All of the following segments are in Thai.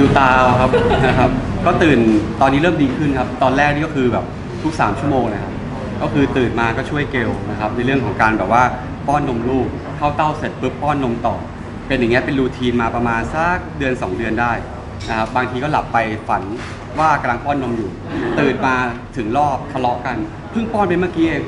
ดูตาเอาครับ นะครับ ก็ตื่นตอนนี้เริ่มดีขึ้นครับ ตอนแรกนี่ก็คือแบบทุก 3 ชั่วโมงนะครับ ก็คือตื่นมาก็ช่วยเกลนะครับ ในเรื่องของการแบบว่าป้อนนมลูกเข้าเต้าเสร็จปุ๊บป้อนนมต่อ เป็นอย่างเงี้ยเป็นรูทีนมาประมาณสักเดือน 2 เดือนได้นะครับบางทีก็หลับไปฝันว่ากำลังป้อนนมอยู่ ตื่นมาถึงรอบทะเลาะกันเพิ่งป้อนไปเมื่อกี้เอง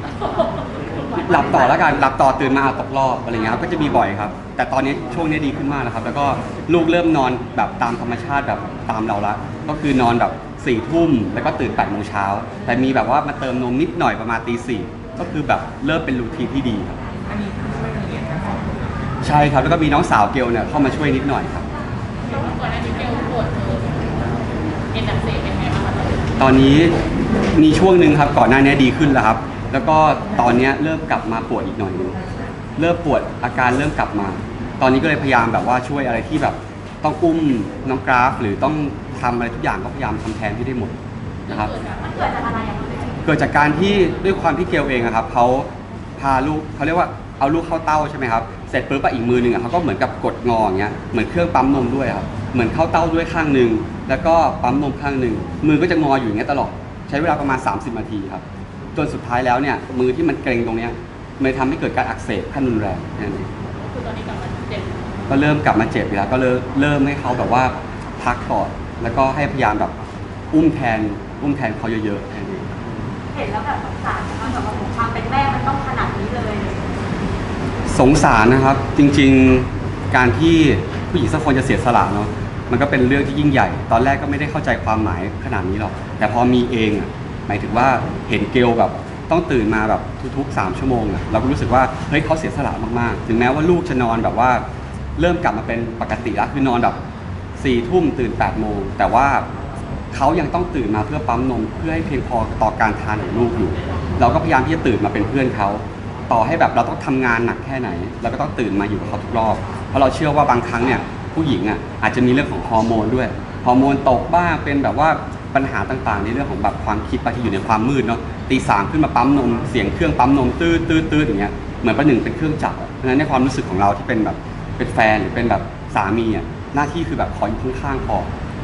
หลับต่อแล้วกันหลับต่อตื่นมาเอาตกรอบอะไรเงี้ยครับก็จะมีบ่อยครับ แต่ตอนนี้ช่วงนี้ดีขึ้นมากแล้วครับ แล้วก็ลูกเริ่มนอนแบบตามธรรมชาติแบบตามเราละก็คือนอนแบบสี่ทุ่มแล้วก็ตื่นแปดโมงเช้าแต่มีแบบว่ามาเติมนมนิดหน่อยประมาณตีสี่ก็คือแบบเริ่มเป็นรูทีนที่ดีครับอันนี้คือช่วยเรียนกันสองคนใช่ครับแล้วก็มีน้องสาวเกลเนี่ยเข้ามาช่วยนิดหน่อยครับเห็นว่าก่อนหน้านี้เกลปวดมือเอ็นอักเสบเป็นไงบ้างคะตอนนี้ตอนนี้มีช่วงหนึ่งครับก่อนหน้านี้ดีขึ้นแล้วครับ แล้วก็ตอนเนี้ยเริ่มกลับมาปวดอีกหน่อยหนึงเริ่มปวดอาการเริ่มกลับมา ตอนนี้ก็เลยพยายามแบบว่าช่วยอะไรที่แบบต้องอุ้มน้องกราฟ หรือต้องทำอะไรทุกอย่างก็พยายามทำแทนที่ได้หมดนะครับ มันเกิดจากอะไรอะคะเกิดจากการที่ด้วยความที่เกลเองอะครับเขาพาลูกเขาเรียกว่าเอาลูกเข้าเต้าใช่ไหมครับเสร็จปุ๊บอะอีกมือหนึ่งอะเขาก็เหมือนกับกดงออย่างเงี้ยเหมือนเครื่องปั๊มนมด้วยครับเหมือนเข้าเต้าด้วยข้างหนึ่งแล้วก็ปั๊มนมข้างหนึ่งมือก็จะงออยู่อย่างเงี้ยตลอดใช้เวลาประมาณ 30นาทีครับ จนสุดท้ายแล้วเนี่ยมือที่มันเกร็งตรงเนี้ยมันทำให้เกิดการอักเสบขั้นรุนแรงนั่นเองคือตอนนี้กลับมาเจ็บก็เริ่มกลับมาเจ็บอีกแล้วก็เริ่มเริ่มให้เขาแบบว่าพักก่อนแล้วก็ให้พยายามแบบอุ้มแทนอุ้มแทนเขาเยอะๆนั่นเองเห็นแล้วแบบสงสารนะคะแบบว่าความเป็นแม่มันต้องขนาดนี้เลย สงสารนะครับ จริงๆการที่ผู้หญิงสักคนจะเสียสละเนาะมันก็เป็นเรื่องที่ยิ่งใหญ่ ตอนแรกก็ไม่ได้เข้าใจความหมายขนาดนี้หรอกแต่พอมีเองอะ หมายถึงว่าเห็นเกลแบบต้องตื่นมาแบบทุกๆ 3 ชั่วโมงอะเราก็รู้สึกว่าเฮ้ยเขาเสียสละมากๆ ถึงแม้ว่าลูกจะนอนแบบว่าเริ่มกลับมาเป็นปกติแล้วคือนอนแบบสี่ทุ่มตื่น8ปดโมงแต่ว่าเขายังต้องตื่นมาเพื่อปั๊มนม เพื่อให้เพียงพอต่อการทานของลูกอยู่ เราก็พยายามที่จะตื่นมาเป็นเพื่อนเขาต่อให้แบบเราต้องทำงานหนักแค่ไหนเราก็ต้องตื่นมาอยู่กับเขาทุกรอบ เพราะเราเชื่อว่าบางครั้งเนี่ยผู้หญิงอะอาจจะมีเรื่องของฮอร์โมนด้วยฮอร์โมนตกบ้างเป็นแบบว่า ปัญหาต่างๆ ในเรื่องของแบบความคิดบางทีอยู่ในความมืดเนาะตีสามขึ้นมาปั๊มนมเสียงเครื่องปั๊มนมตื้อตื้อตื้ออย่างเงี้ยเหมือนประหนึ่งเป็นเครื่องจักรเพราะฉะนั้นในความรู้สึกของเราที่เป็นแบบเป็นแฟนหรือเป็นแบบสามีอะหน้าที่คือแบบขออยู่ข้างๆพอ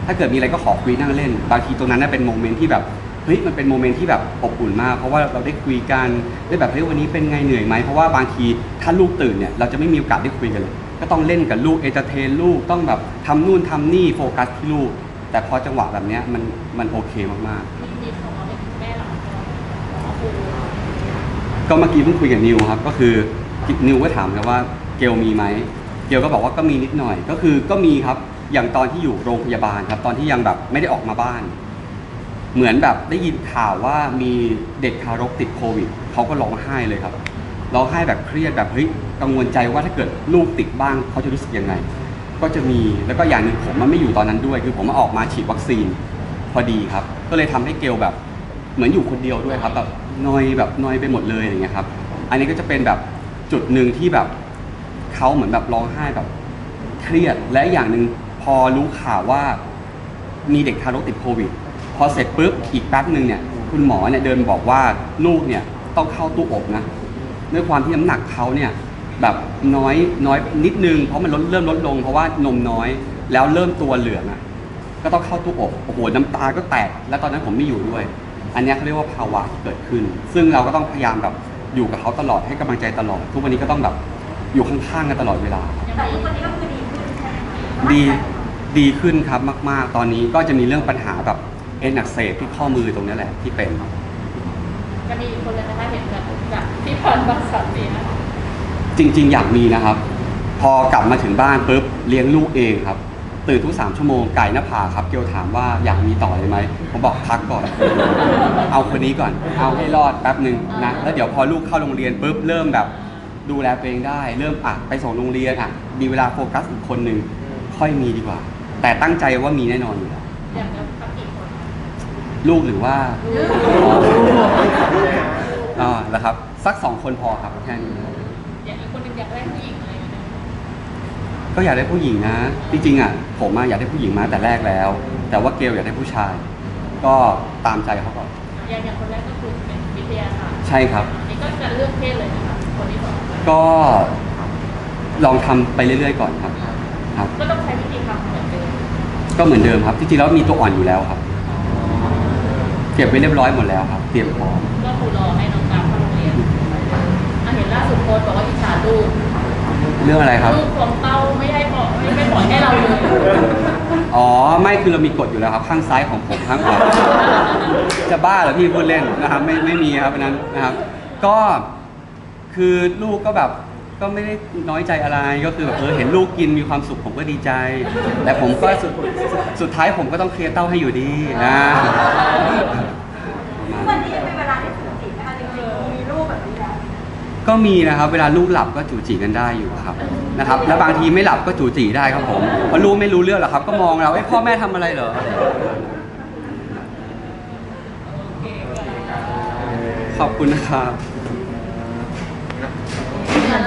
ถ้าเกิดมีอะไรก็ขอคุยนั่งเล่น บางทีตรงนั้นน่ะเป็นโมเมนต์ที่แบบเฮ้ยมันเป็นโมเมนต์ที่แบบอบอุ่นมาก เพราะว่าเราได้คุยกันได้แบบเฮ้ยวันนี้เป็นไงเหนื่อยไหมเพราะว่าบางทีถ้าลูกตื่นเนี่ยเราจะไม่มีโอกาสได้คุยกันเลย ก็ต้องเล่นกับลูกเอเจเทนลูกต้องแบบทำนู่นทำนี่โฟกัสที่ลูก แต่พอจังหวะแบบเนี้ยมันมันโอเคมากมีมีของเราเป็นแม่หลังอ๋อครูๆก็เมื่อกี้เพิ่งคุยกับนิวครับ ก็คือนิวก็ถามครับว่าเกลมีไหมเกลก็บอกว่าก็มีนิดหน่อย ก็คือก็มีครับอย่างตอนที่อยู่โรงพยาบาลครับ ตอนที่ยังแบบไม่ได้ออกมาบ้าน เหมือนแบบได้ยินข่าวว่ามีเด็กทารกติดโควิดเขาก็ร้องไห้เลยครับร้องไห้แบบเครียดแบบเฮ้ยกังวลใจว่าถ้าเกิดลูกติดบ้างเขาจะรู้สึกยังไง ก็จะมีแล้วก็อย่างหนึ่งผมมันไม่อยู่ตอนนั้นด้วย คือผมมาออกมาฉีดวัคซีนพอดีครับ ก็เลยทำให้เกลแบบเหมือนอยู่คนเดียวด้วยครับแบบนอยแบบนอยไปหมดเลยอย่างเงี้ยครับ อันนี้ก็จะเป็นแบบจุดหนึ่งที่แบบเขาเหมือนแบบร้องไห้แบบเครียดและอย่างหนึ่งพอรู้ข่าวว่ามีเด็กทารกติดโควิด พอเสร็จปุ๊บอีกแป๊บหนึ่งเนี่ยคุณหมอเนี่ยเดินบอกว่าลูกเนี่ยต้องเข้าตู้อบนะด้วยความที่น้ำหนักเขาเนี่ย แบบน้อยน้อยนิดนึง เพราะมันลดเริ่มลดลงเพราะว่านมน้อย แล้วเริ่มตัวเหลืองอะก็ต้องเข้าตู้อบโอ้โหน้ำตาก็แตก แล้วตอนนั้นผมไม่อยู่ด้วย อันเนี้ยเขาเรียกว่าภาวะที่เกิดขึ้น ซึ่งเราก็ต้องพยายามแบบอยู่กับเขาตลอดให้กำลังใจตลอด ทุกวันนี้ก็ต้องแบบอยู่ข้างๆกันตลอดเวลา แต่ลูกคนนี้ก็คือดีขึ้นใช่ไหมคะดีดีขึ้นครับมากๆ ตอนนี้ก็จะมีเรื่องปัญหาแบบเอ็นอักเสบที่ข้อมือตรงนี้แหละที่เป็น จะมีคนเลยนะคะเห็นแบบจากที่ผ่านมาสามปีนะคะ จริง ๆ อยากมีนะครับ พอกลับมาถึงบ้านปุ๊บเลี้ยงลูกเองครับ ตื่นทุกสามชั่วโมงไก่หน้าผากครับ เกียวถามว่าอยากมีต่อเลยไหมผมบอกพักก่อน เอาคนนี้ก่อน เอาให้รอดแป๊บหนึ่งนะแล้วเดี๋ยวพอลูกเข้าโรงเรียนปุ๊บเริ่มแบบดูแลตัวเองได้ เริ่มอะไปส่งโรงเรียนอะมีเวลาโฟกัสอีกคนหนึ่งค่อยมีดีกว่า แต่ตั้งใจว่ามีแน่นอนอยู่แล้วอยากจะพักกี่คนลูกหรือว่าอ่าแล้วครับ สักสองคนพอครับแค่นี้ อยากอีกคนหนึงอยากได้ผู้หญิงอะไรอย่างเงี้ยก็อยากได้ผู้หญิงนะ จริงๆอะผมอะอยากได้ผู้หญิงมาแต่แรกแล้ว แต่ว่าเกลอยากได้ผู้ชาย ก็ตามใจเขาก่อนอย่างอย่างคนแรกก็คือเป็นวิทยาศาสตร์ใช่ครับ นี่ก็จะเลือกเพศเลยนะคะคนที่สองก็ลองทำไปเรื่อยๆก่อนครับครับ ก็ต้องใช้วิธีทำเหมือนเดิมก็เหมือนเดิมครับจริงๆแล้วมีตัวอ่อนอยู่แล้วครับ เก็บไว้เรียบร้อยหมดแล้วครับ เตรียมพร้อมก็คือรอให้น้องกราฟเข้าโรงเรียน อะเห็นล่าสุดโพสต์บอกว่าอิจฉาลูกเรื่องอะไรครับ ลูกของเต้าไม่ให้ปล่อยไม่ไม่ปล่อยให้เราเลยอ๋อ ไม่คือเรามีกฎอยู่แล้วครับข้างซ้ายของผมข้างขวาจะบ้าเหรอพี่พูดเล่นนะครับ ไม่ไม่มีครับอันนั้นนะครับ ก็คือลูกก็แบบก็ไม่ได้น้อยใจอะไรก็คือแบบเออเห็นลูกกินมีความสุขผมก็ดีใจ แต่ผมก็สุดสุดท้ายผมก็ต้องเคลียร์เต้าให้อยู่ดีนะ ก็มีนะครับ เวลาลูกหลับก็จูจีกันได้อยู่ครับนะครับ แล้วบางทีไม่หลับก็จูจีได้ครับผมเพราะลูกไม่รู้เรื่องหรอกครับ ก็มองเราไอ้พ่อแม่ทำอะไรเหรอขอบคุณนะครับ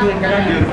ยืนกันแล้วยืน